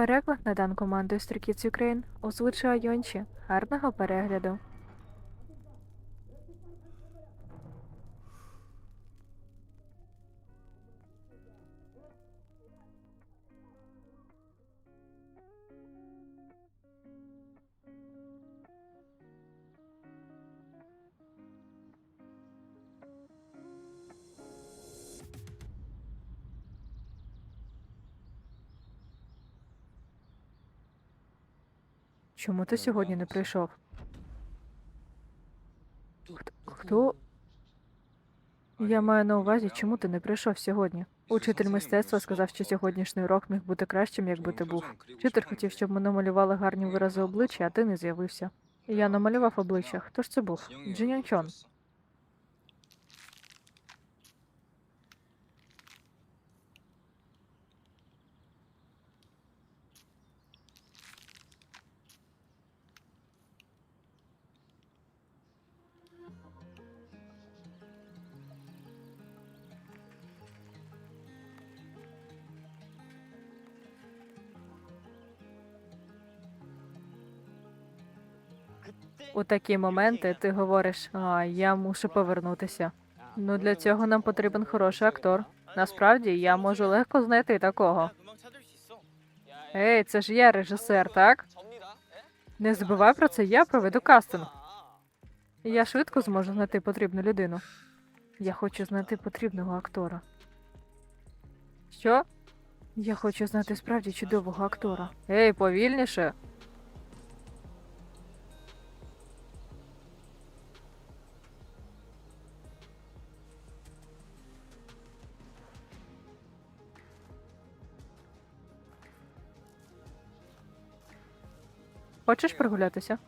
Переклад надан командою Стрікіць Україн озвучує Йончі. Гарного перегляду. Чому ти сьогодні не прийшов? Хто? Я маю на увазі, чому ти не прийшов сьогодні? Учитель мистецтва сказав, що сьогоднішній урок міг бути кращим, якби ти був. Вчитель хотів, щоб ми намалювали гарні вирази обличчя, а ти не з'явився. Я намалював обличчя. Хто ж це був? Джин У такі моменти ти говориш, а я мушу повернутися. Ну для цього нам потрібен хороший актор. Насправді я можу легко знайти такого. Ей, це ж я режисер, так? Не забувай про це, я проведу кастинг. Я швидко зможу знайти потрібну людину. Я хочу знайти потрібного актора. Що? Я хочу знайти справді чудового актора. Ей, повільніше. Хочеш прогулятися?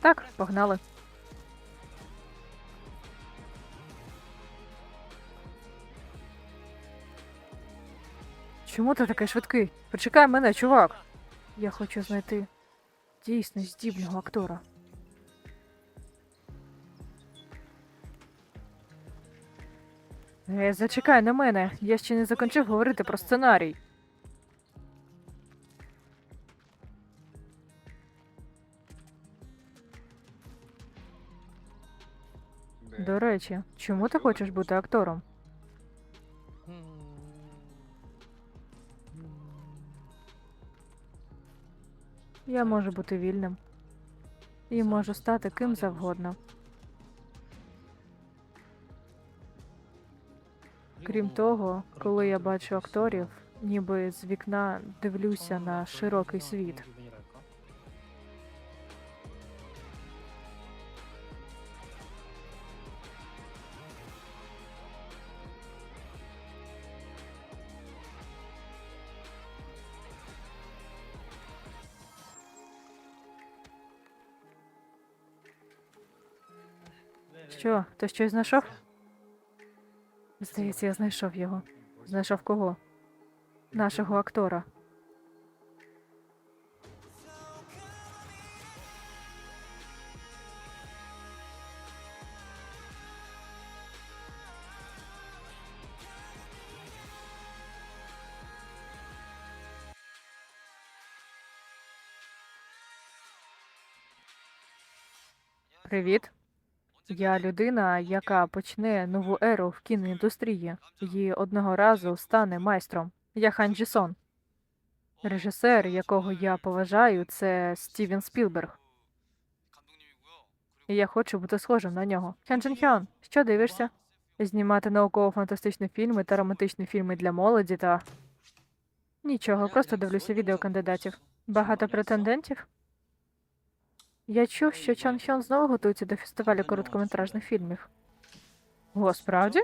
Так, погнали. Чому ти такий швидкий? Почекай мене, чувак. Я хочу знайти дійсно здібного актора. Е, зачекай на мене. Я ще не закінчив говорити про сценарій. До речі, чому ти хочеш бути актором? Я можу бути вільним. І можу стати ким завгодно. Крім того, коли я бачу акторів, ніби з вікна дивлюся на широкий світ. Що, ти щось знайшов? Здається, я знайшов його. Знайшов кого? Нашого актора. Привіт. Я людина, яка почне нову еру в кіноіндустрії і одного разу стане майстром. Я Хан Джісон. Режисер, якого я поважаю, це Стівен Спілберг. І я хочу бути схожим на нього. Хен Джин Хьон, що дивишся? Знімати науково-фантастичні фільми та романтичні фільми для молоді та. Нічого, просто дивлюся відео кандидатів. Багато претендентів? Я чув, що Чан Хьон знову готується до фестивалю короткометражних фільмів. О, справді?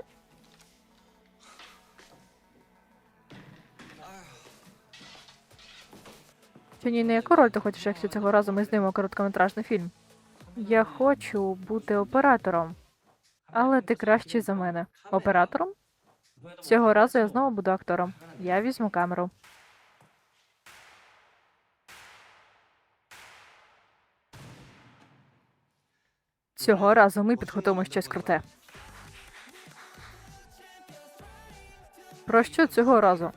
Чи ні, на яку роль ти хочеш, якщо цього разу ми знімемо короткометражний фільм? Я хочу бути оператором. Але ти кращий за мене. Оператором? Цього разу я знову буду актором. Я візьму камеру. Цього разу ми підготуємо щось круте. Про що цього разу?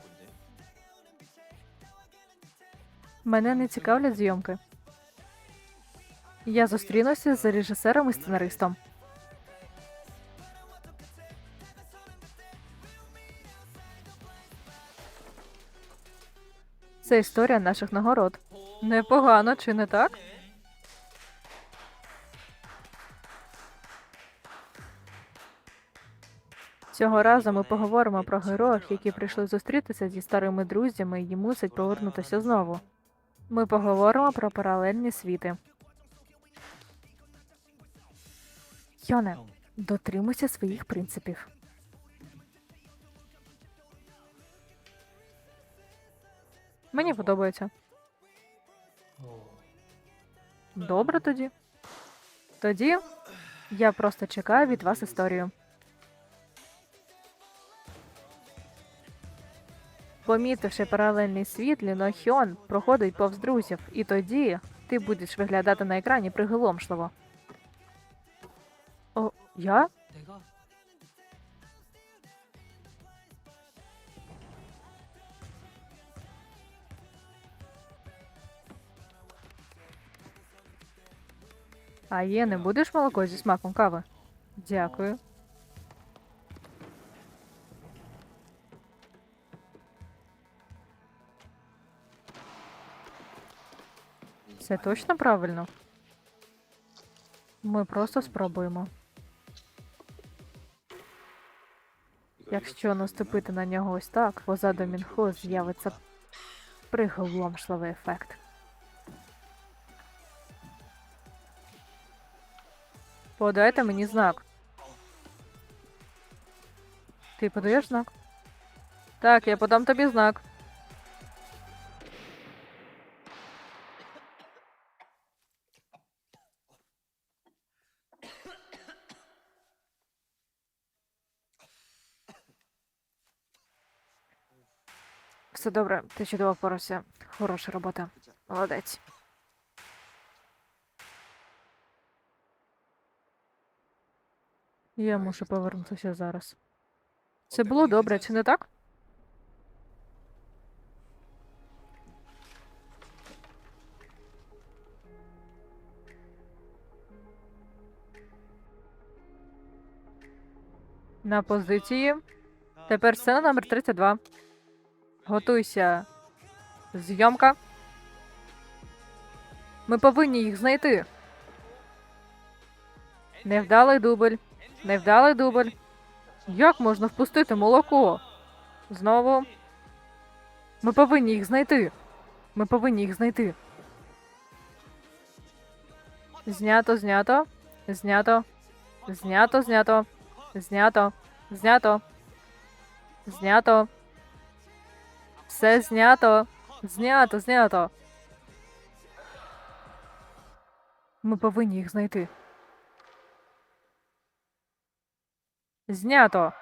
Мене не цікавлять зйомки. Я зустрінуся з режисером і сценаристом. Це історія наших нагород. Непогано, чи не так? Цього разу ми поговоримо про героїв, які прийшли зустрітися зі старими друзями і мусять повернутися знову. Ми поговоримо про паралельні світи. Йоне, дотримуйся своїх принципів. Мені подобається. Добре тоді. Тоді я просто чекаю від вас історію. Помітивши паралельний світ, Ліно Хьон проходить повз друзів, і тоді ти будеш виглядати на екрані приголомшливо. О, я? А є, не будеш молоко зі смаком кави? Дякую. Це точно правильно? Ми просто спробуємо. Якщо наступити на нього ось так, позаду Мінхо з'явиться приголомшливий ефект. Подайте мені знак. Ти подаєш знак? Так, я подам тобі знак. Все добре, ти чудово впорався. Хороша робота. Молодець. Я мушу повернутися зараз. Це було добре, чи не так? На позиції. Тепер сцена номер 32. Готуйся. Зйомка. Ми повинні їх знайти. Невдалий дубль. Невдалий дубль. Як можна впустити молоко? Знову. Ми повинні їх знайти. Ми повинні їх знайти. Знято, знято. Знято. Знято, знято. Знято. Знято. Знято. Все знято. Знято, знято. Ми повинні їх знайти. Знято.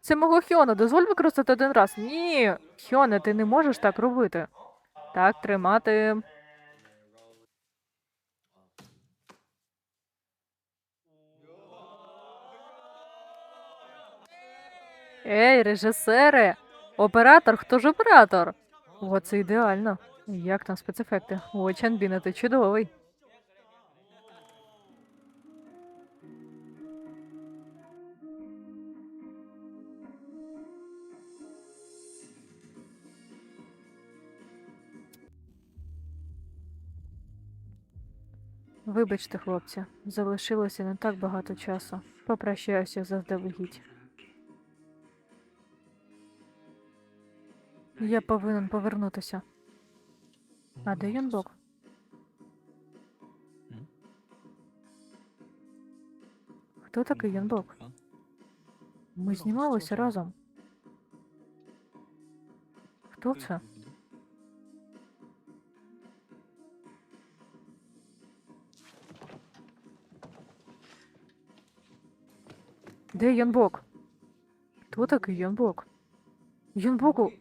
Це мого Хьона. Дозволь використати один раз. Ні. Хьоне, ти не можеш так робити. Так, тримати. Ей, режисери! Оператор, хто ж оператор? О, це ідеально. Як там спецефекти? О, Чанбіна, ти чудовий. Вибачте, хлопці, залишилося не так багато часу. Попрощаюся заздалегідь. Я повинен повернутися. А де Юнбок? Хто такий Юнбок? Ми знімалися разом. Хто це? Де Юнбок? Хто такий Юнбок? Юнбоку